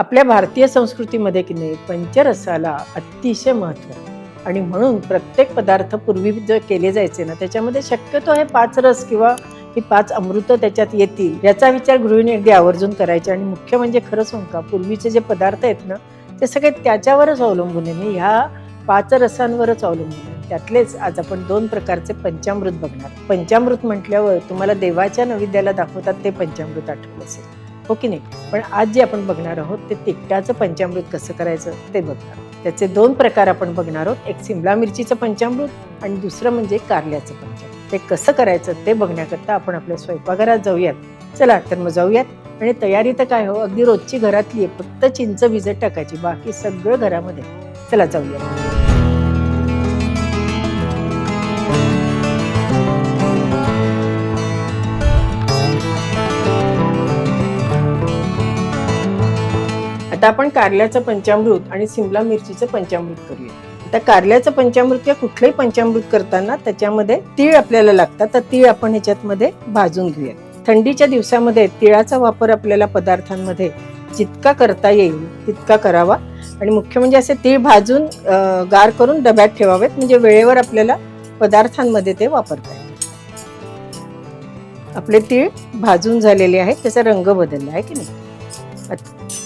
आपल्या भारतीय संस्कृतीमध्ये की नाही पंचरसाला अतिशय महत्त्व आहे. आणि म्हणून प्रत्येक पदार्थ पूर्वी जे केले जायचे ना त्याच्यामध्ये शक्यतो हे पाच रस किंवा ही पाच अमृत त्याच्यात येतील याचा विचार गृहिणी अगदी आवर्जून करायचे. आणि मुख्य म्हणजे खरं सांगू का पूर्वीचे जे पदार्थ आहेत ना ते सगळे त्याच्यावरच अवलंबून आहे. मी ह्या पाच रसांवरच अवलंबून आहे. त्यातलेच आज आपण दोन प्रकारचे पंचामृत बघणार. पंचामृत म्हटल्यावर तुम्हाला देवाच्या नैवेद्याला दाखवतात ते पंचामृत आठवलं असेल. हो की नाही? पण आज जे आपण बघणार आहोत ते तिखटाचं पंचामृत कसं करायचं ते बघणार. त्याचे दोन प्रकार आपण बघणार आहोत. एक सिमला मिरचीचं पंचामृत आणि दुसरं म्हणजे कारल्याचं पंचामृत. ते कसं करायचं ते बघण्याकरता आपण आपल्या स्वयंपाकघरात जाऊयात. चला तर मग जाऊयात. आणि तयारी तर काय हो? अगदी रोजची घरातली आहे. फक्त चिंच भिजत टाकायची. बाकी सगळं घरामध्ये. चला जाऊया आता आपण कारल्याचं पंचामृत आणि सिमला मिरचीचं पंचामृत करूया. आता कारल्याचं पंचामृत किंवा कुठलंही पंचामृत करताना त्याच्यामध्ये तीळ आपल्याला लागतात तर तीळ आपण ह्याच्यात मध्ये भाजून घेऊया. थंडीच्या दिवसामध्ये तिळाचा वापर आपल्याला पदार्थांमध्ये जितका करता येईल तितका करावा. आणि मुख्य म्हणजे असे तीळ भाजून गार करून डब्यात ठेवावेत म्हणजे वेळेवर आपल्याला पदार्थांमध्ये ते वापरता येईल. आपले तीळ भाजून झालेले आहेत त्याचा रंग बदलला आहे की नाही?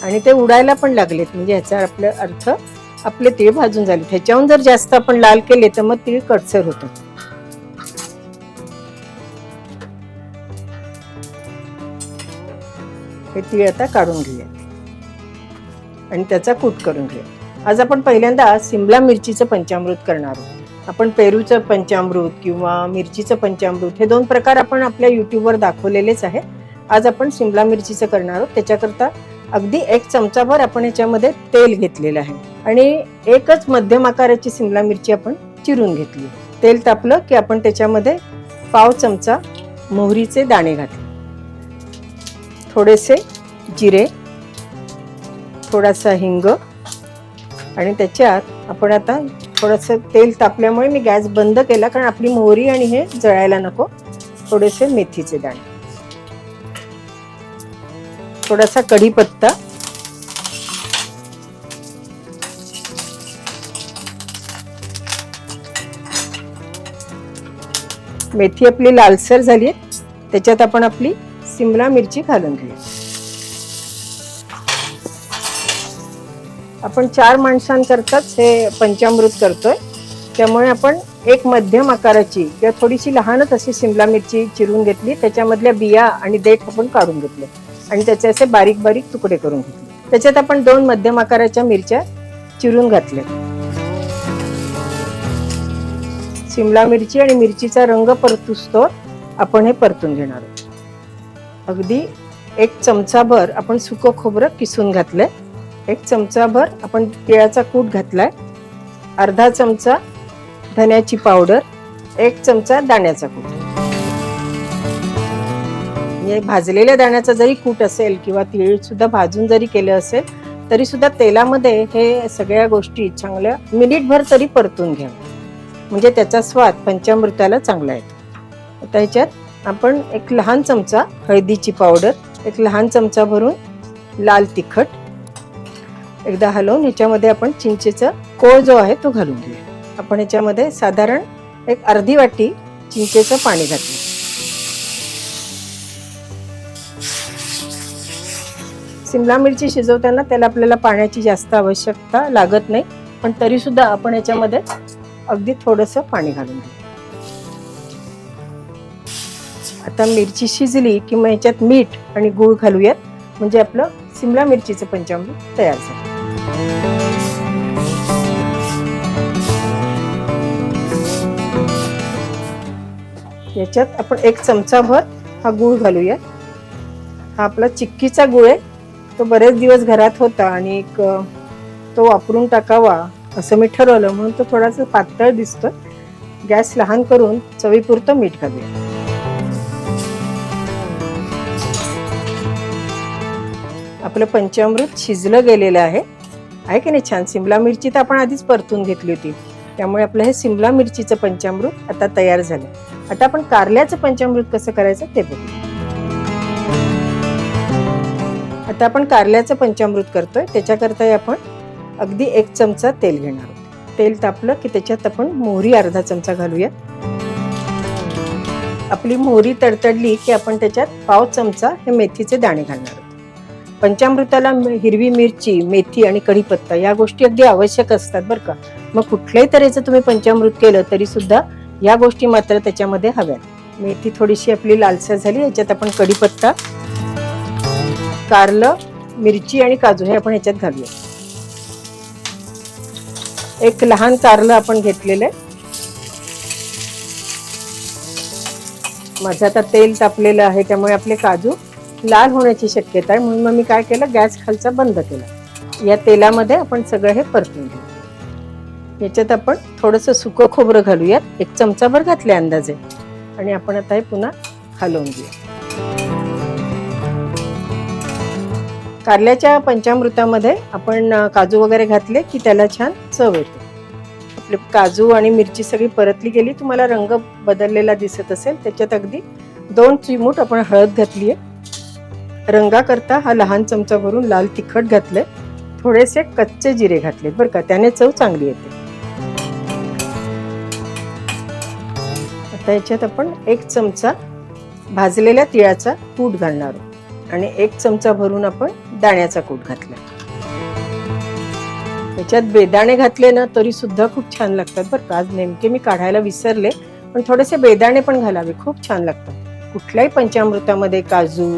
आणि ते उडायला पण लागलेत. म्हणजे ह्याचा आपला अर्थ आपले तीळ भाजून झाले ह्याच्याहून जर जास्त आपण लाल केले तर मग तीळ कडसर होतो. हे तीळ आता काढून घेऊया. आणि त्याचा कूट करून घेऊया. आज आपण पहिल्यांदा सिमला मिरचीचं पंचामृत करणार आहोत. आपण पेरूचं पंचामृत किंवा मिरचीचं पंचामृत हे दोन प्रकार आपण आपल्या युट्यूबवर दाखवलेलेच आहे आज आपण सिमला मिरचीचं करणार आहोत. त्याच्याकरता अगदी एक चमचाभर आपण याच्यामध्ये तेल घेतलेलं आहे. आणि एकच मध्यम आकाराची सिमला मिरची आपण चिरून घेतली. तेल तापलं की आपण त्याच्यामध्ये पाव चमचा मोहरीचे दाणे घातले. थोडेसे जिरे थोडासा हिंग आणि त्याच्यात आपण आता थोडंसं तेल तापल्यामुळे मी गॅस बंद केला कारण आपली मोहरी आणि हे जळायला नको. थोडेसे मेथीचे दाणे. थोडासा कढीपत्ता. मेथी आपली लालसर झाली त्याच्यात आपण आपली सिमला मिरची घालून घेऊ. आपण चार माणसांकरताच हे पंचामृत करतोय. त्यामुळे आपण एक मध्यम आकाराची किंवा थोडीशी लहानच अशी सिमला मिरची चिरून घेतली. त्याच्यामधल्या बिया आणि देठ आपण काढून घेतले. आणि त्याचे असे बारीक बारीक तुकडे करून घेतले. त्याच्यात आपण दोन मध्यम आकाराच्या मिरच्या चिरून घातल्या. शिमला मिरची आणि मिरचीचा रंग परतुसतो आपण हे परतून घेणार आहोत. अगदी एक चमचाभर आपण सुकं खोबरं किसून घातलंय. एक चमचाभर आपण तिळाचा कूट घातलाय. अर्धा चमचा धन्याची पावडर एक चमचा दाण्याचा कूट. म्हणजे भाजलेल्या दाण्याचा जरी कूट असेल किंवा तीळ सुद्धा भाजून जरी केलं असेल तरी सुद्धा तेलामध्ये हे सगळ्या गोष्टी चांगल्या मिनिटभर तरी परतून घ्या म्हणजे त्याचा स्वाद पंचामृताला चांगला येतो. आता ह्याच्यात आपण एक लहान चमचा हळदीची पावडर एक लहान चमचा भरून लाल तिखट एकदा हलवून ह्याच्यामध्ये आपण चिंचेचा कोळ जो आहे तो घालून घेऊया. आपण ह्याच्यामध्ये साधारण एक अर्धी वाटी चिंचेचं पाणी घातलं. सिमला मिरची शिजवताना त्याला आपल्याला पाण्याची जास्त आवश्यकता लागत नाही पण तरी सुद्धा आपण याच्यामध्ये अगदी थोडंसं पाणी घालून घेऊ. आता मिरची शिजली की मग याच्यात मीठ आणि गूळ घालूयात म्हणजे आपलं सिमला मिरचीचं पंचामृत तयार झालं. याच्यात आपण एक चमचाभर हा गूळ घालूया हा आपला चिक्कीचा गूळ आहे. तो बरेच दिवस घरात होता आणि एक तो वापरून टाकावा असं मी ठरवलं. म्हणून तो थोडासा पातळ दिसतो गॅस लहान करून चवीपुरतं मीठ घालूया. आपलं पंचामृत शिजलं गेलेलं आहे. आहे की नाही छान? सिमला मिरची तर आपण आधीच परतून घेतली होती. त्यामुळे आपलं हे सिमला मिरचीचं पंचामृत आता तयार झालं. आता आपण कारल्याचं पंचामृत कसं करायचं ते बघू आता आपण कारल्याचं पंचामृत करतोय. त्याच्याकरताही आपण अगदी एक चमचा तेल घेणार आहोत. तेल तापलं की त्याच्यात आपण मोहरी अर्धा चमचा घालूया आपली मोहरी तडतडली की आपण त्याच्यात पाव चमचा हे मेथीचे दाणे घालणार आहोत. पंचामृताला हिरवी मिरची मेथी आणि कढीपत्ता या गोष्टी अगदी आवश्यक असतात बरं का. मग कुठल्याही तऱ्हेचं तुम्ही पंचामृत केलं तरी सुद्धा या गोष्टी मात्र त्याच्यामध्ये हव्यात. मेथी थोडीशी आपली लालसा झाली याच्यात आपण कढीपत्ता कारलं मिरची आणि काजू हे आपण ह्याच्यात घालूया. एक लहान कारलं आपण घेतलेलं आहे. माझं आता तेल तापलेलं आहे त्यामुळे आपले काजू लाल होण्याची शक्यता आहे. म्हणून मग मी काय केलं गॅस खालचा बंद केला. या तेलामध्ये आपण सगळं हे परतून घेऊ. याच्यात आपण थोडंसं सुकं खोबरं घालूयात. एक चमचाभर घातले अंदाजे. आणि आपण आता हे पुन्हा हलवून घेऊया. कारल्याच्या पंचामृतामध्ये आपण काजू वगैरे घातले की त्याला छान चव येते. आपले काजू आणि मिरची सगळी परतली गेली तुम्हाला रंग बदललेला दिसत असेल. त्याच्यात अगदी दोन चिमूट आपण हळद घातली आहे रंगाकरता हा लहान चमचा भरून लाल तिखट घातले थोडेसे कच्चे जिरे घातले बरं का त्याने चव चांगली येते. आता याच्यात आपण एक चमचा भाजलेल्या तिळाचा कूट घालणार आहोत. आणि एक चमचा भरून आपण दाण्याचा कूट घातला. त्याच्यात बेदाणे घातले ना तरी सुद्धा खूप छान लागतात बरं का. आज नेमके मी काढायला विसरले पण थोडेसे बेदाणे पण घालावे खूप छान लागतात. कुठल्याही पंचामृतामध्ये काजू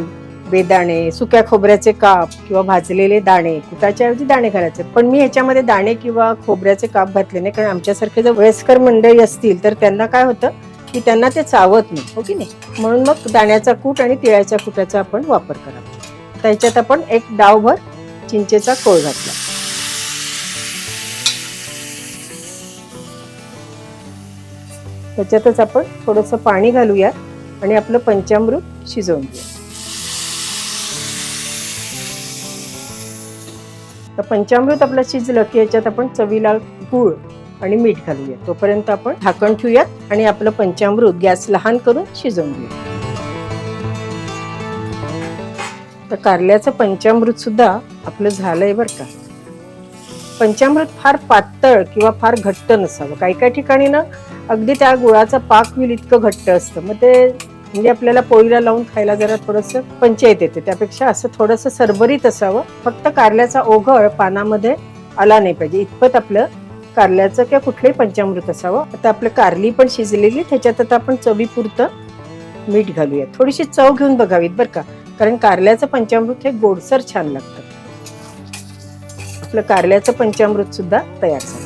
बेदाणे सुक्या खोबऱ्याचे काप किंवा भाजलेले दाणे कुटाच्या ऐवजी दाणे घालायचे. पण मी ह्याच्यामध्ये दाणे किंवा खोबऱ्याचे काप घातले नाही कारण आमच्यासारखे जर वयस्कर मंडळी असतील तर त्यांना काय होतं की त्यांना ते चावत नाही हो की नाही? म्हणून मग दाण्याचा कूट आणि तिळाच्या कुटाचा आपण वापर करावा त्याच्यात आपण एक डावभर चिंचेचा कोळ घातला. त्याच्यातच आपण थोडंसं पाणी घालूया आणि आपलं पंचामृत शिजवून घेऊया. तर पंचामृत आपलं शिजलं की याच्यात आपण चवीला गूळ आणि मीठ घालूया. तोपर्यंत आपण झाकण ठेवूयात आणि आपलं पंचामृत गॅस लहान करून शिजवून घेऊया. तर कारल्याचं पंचामृत सुद्धा आपलं झालंय बरं का. पंचामृत फार पातळ किंवा फार घट्ट नसावं. काही काही ठिकाणी ना अगदी त्या गुळाचा पाक होईल इतकं घट्ट असतं. मग ते म्हणजे आपल्याला पोळीला लावून खायला जरा थोडंसं पंचायत येते. त्यापेक्षा असं थोडंसं सरभरीत असावं. फक्त कारल्याचा ओघळ पानामध्ये आला नाही पाहिजे. इतपत आपलं कारल्याचं किंवा कुठलंही पंचामृत असावं. आता आपलं कारली पण शिजलेली त्याच्यात आता आपण चवीपुरतं मीठ घालूया थोडीशी चव घेऊन बघावीत बरं का. कारण कारल्याचं पंचामृत हे गोडसर छान लागतं. आपलं कारल्याचं पंचामृत सुद्धा तयार झालं.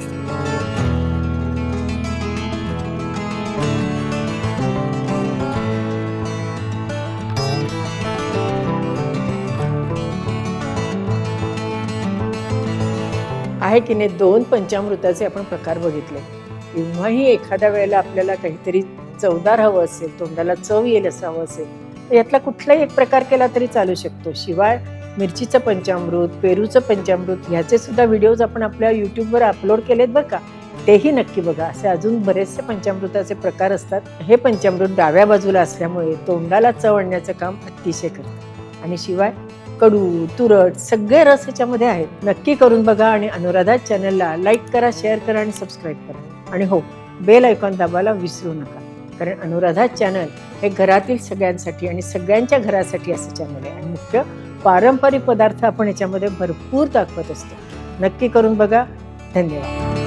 आहे की नाही दोन पंचामृताचे आपण प्रकार बघितले. किंवाही एखाद्या वेळेला आपल्याला काहीतरी चवदार हवं असेल तोंडाला चव येईल असं हवं असेल तर यातला कुठलाही एक प्रकार केला तरी चालू शकतो. शिवाय मिरचीचं पंचामृत पेरूचं पंचामृत ह्याचे सुद्धा व्हिडिओज आपण आपल्या युट्यूबवर अपलोड केलेत बरं का? तेही नक्की बघा. असे अजून बरेचसे पंचामृताचे प्रकार असतात. हे पंचामृत डाव्या बाजूला असल्यामुळे तोंडाला चव आणण्याचं काम अतिशय करतं. आणि शिवाय कडू तुरट सगळे रस याच्यामध्ये आहेत. नक्की करून बघा आणि अनुराधा चॅनलला लाईक करा शेअर करा आणि सबस्क्राईब करा. आणि हो बेल ऐकॉन दाबायला विसरू नका. कारण अनुराधा चॅनल हे घरातील सगळ्यांसाठी आणि सगळ्यांच्या घरासाठी असं चॅनल आहे. आणि मुख्य पारंपरिक पदार्थ आपण याच्यामध्ये भरपूर दाखवत असतो. नक्की करून बघा. धन्यवाद.